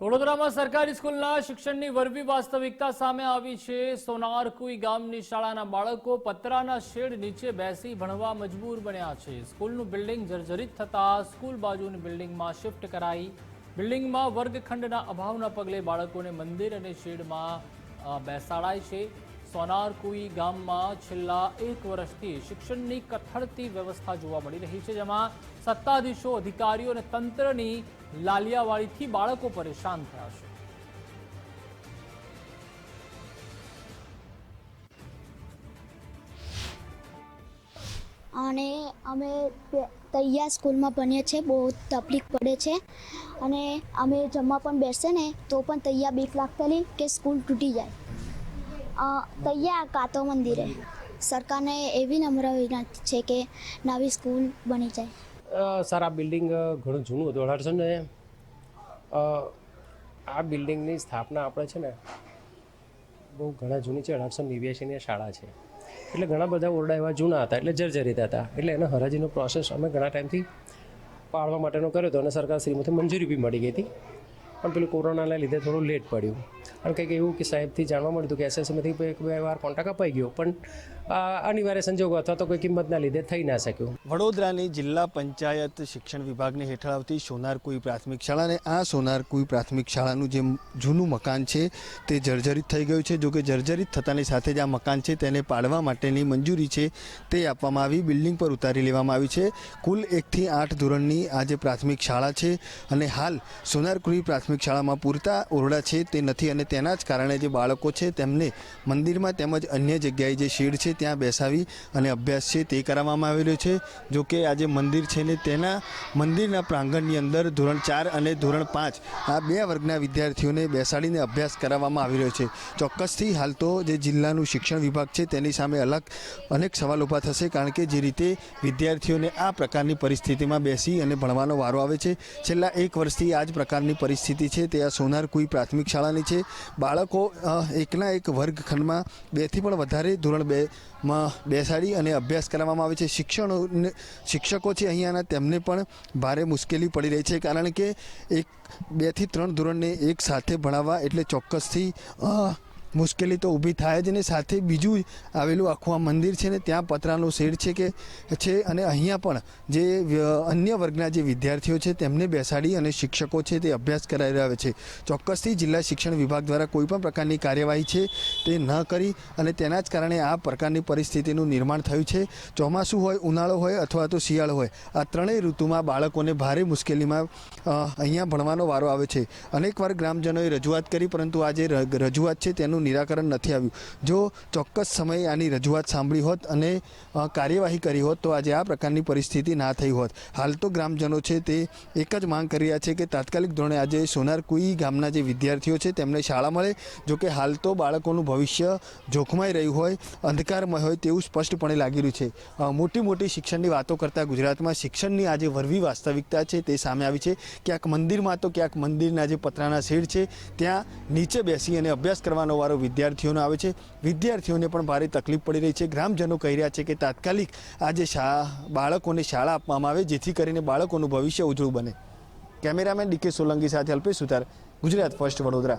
વડોદરામાં સરકારી સ્કૂલના શિક્ષણની વરવી વાસ્તવિકતા સામે આવી છે. સોનારકુઈ ગામની શાળાના બાળકો પતરાના શેડ નીચે બેસી ભણવા મજબૂર બન્યા છે. સ્કૂલનું બિલ્ડિંગ જર્જરિત થતા સ્કૂલ બાજુની બિલ્ડિંગમાં શિફ્ટ કરાઈ. બિલ્ડિંગમાં વર્ગખંડના અભાવના પગલે બાળકોને મંદિર અને શેડમાં બેસાડાય છે. સોનારકુઈ ગામમાં છેલ્લા એક વર્ષથી શિક્ષણની કથળતી વ્યવસ્થા જોવા મળી રહી છે, જેમાં સત્તાધીશો, અધિકારીઓ અને તંત્રની લાલિયાવાળીથી બાળકો પરેશાન થયા છે. અને અમે તૈયાર સ્કૂલમાં ભણીએ છીએ, બહુ તકલીફ પડે છે. અને અમે જમવા પણ બેસે ને, તો પણ તૈયાર બીક લાગતેલી કે સ્કૂલ તૂટી જાય. અ, તૈયાર કાતો મંદિરે. સરકારને એવી નમ્ર વિનંતી છે કે નવી સ્કૂલ બની જાય. સર આ બિલ્ડિંગ ઘણું જૂનું હતું અઢારસો ને આ બિલ્ડિંગની સ્થાપના આપણે છે ને બહુ ઘણા જૂની છે અઢારસો નેવ્યાસીની શાળા છે. એટલે ઘણા બધા ઓરડા એવા જૂના હતા એટલે જર્જરિત હતા. એટલે એના હરાજીનો પ્રોસેસ અમે ઘણા ટાઈમથી પાડવા માટેનો કર્યો હતો અને સરકાર શ્રીમતી મંજૂરી બી મળી ગઈ હતી. પણ પેલું કોરોનાના લીધે થોડું લેટ પડ્યું. અને કંઈક એવું કે સાહેબથી જાણવા મળ્યું હતું કે એસએસસીમાંથી એક બે વાર કોન્ટ્રાક્ટ અપાઈ ગયો, પણ અનિવાર્ય સંજોગો અથવા તો કોઈ કિંમતના લીધે થઈ ના શક્યું. વડોદરાની જિલ્લા પંચાયત શિક્ષણ વિભાગની હેઠળ આવતી સોનારકુઈ પ્રાથમિક શાળા અને આ સોનારકુઈ પ્રાથમિક શાળાનું જે જૂનું મકાન છે, તે જર્જરિત થઈ ગયું છે. જોકે જર્જરિત થતાની સાથે જ આ મકાન છે, તેને પાડવા માટેની મંજૂરી છે, તે આપવામાં આવી. બિલ્ડિંગ પર ઉતારી લેવામાં આવી છે. કુલ એકથી આઠ ધોરણની આ જે પ્રાથમિક શાળા છે અને હાલ સોનારકુઈ પ્રાથમિક શાળામાં પૂરતા ઓરડા છે તે નથી અને તેના જ કારણે જે બાળકો છે તેમને મંદિરમાં તેમજ અન્ય જગ્યાએ જે શેડ છે ત્યાં બેસાવી અને અભ્યાસ છે તે કરાવવામાં આવેલો છે. જો કે આ મંદિર છે ને તેના મંદિરના પ્રાંગણની અંદર ધોરણ ચાર અને ધોરણ પાંચ આ બે વર્ગના વિદ્યાર્થીઓને બેસાડીને અભ્યાસ કરાવવામાં આવી રહ્યો છે. ચોક્કસથી હાલ તો જે જિલ્લાનું શિક્ષણ વિભાગ છે તેની સામે અલગ અનેક સવાલ ઊભા થશે કારણ કે જે રીતે વિદ્યાર્થીઓને આ પ્રકારની પરિસ્થિતિમાં બેસી અને ભણવાનો વારો આવે છે. છેલ્લા એક વર્ષથી આ જ પ્રકારની પરિસ્થિતિ છે, તે આ સોનારકુઈ પ્રાથમિક શાળાની છે. બાળકો એકના એક વર્ગખંડમાં બેથી પણ વધારે ધોરણ બે માં બેસાડી અને અભ્યાસ કરાવવામાં આવે છે. શિક્ષણ શિક્ષકો છે અહીંયાના, તેમને પણ ભારે મુશ્કેલી પડી રહી છે, કારણ કે એક બેથી ત્રણ ધોરણને એક સાથે ભણાવવા એટલે ચોક્કસથી મુશ્કેલી તો ઊભી થાય જ ને સાથે બીજું આવેલું આખું આ મંદિર છે ને, ત્યાં પતરાનો શેડ છે કે, છે અને અહીંયા પણ જે અન્ય વર્ગના જે વિદ્યાર્થીઓ છે તેમને બેસાડી અને શિક્ષકો છે તે અભ્યાસ કરાવી રહ્યા છે. ચોક્કસથી જિલ્લા શિક્ષણ વિભાગ દ્વારા કોઈ પણ પ્રકારની કાર્યવાહી છે તે ન કરી અને તેના જ કારણે આ પ્રકારની પરિસ્થિતિનું નિર્માણ થયું છે. ચોમાસું હોય, ઉનાળો હોય અથવા તો શિયાળો હોય, આ ત્રણેય ઋતુમાં બાળકોને ભારે મુશ્કેલીમાં અહીંયા ભણવાનો વારો આવે છે. અનેકવાર ગ્રામજનોએ રજૂઆત કરી, પરંતુ આ જે રજૂઆત છે તેનું નિરાકરણ નથી આવ્યું. જો ચોક્કસ સમયે આની રજૂઆત સાંભળી હોત અને કાર્યવાહી કરી હોત, તો આજે આ પ્રકારની પરિસ્થિતિ ના થઈ હોત. હાલ તો ગ્રામજનો છે તે એક જ માંગ કરી રહ્યા છે કે તાત્કાલિક ધોરણે આજે સોનારકુઈ ગામના જે વિદ્યાર્થીઓ છે તેમને શાળા મળે. જોકે હાલ તો બાળકોનું ભવિષ્ય જોખમાઈ રહ્યું હોય, અંધકારમય હોય તેવું સ્પષ્ટપણે લાગી રહ્યું છે. મોટી મોટી શિક્ષણની વાતો કરતાં ગુજરાતમાં શિક્ષણની આજે વરવી વાસ્તવિકતા છે તે સામે આવી છે. ક્યાંક મંદિરમાં તો ક્યાંક મંદિરના જે પતરાના શેડ છે, ત્યાં નીચે બેસી અને અભ્યાસ કરવાનો વારો વિદ્યાર્થીઓનો આવે છે. વિદ્યાર્થીઓને પણ ભારે તકલીફ પડી રહી છે. ગ્રામજનો કહી રહ્યા છે કે તાત્કાલિક આજે શા બાળકોને શાળા આપવામાં આવે જેથી કરીને બાળકોનું ભવિષ્ય ઉજળું બને. કેમેરામેન ડીકે સોલંકી સાથે અલ્પેશ સુતાર, ગુજરાત ફર્સ્ટ વડોદરા.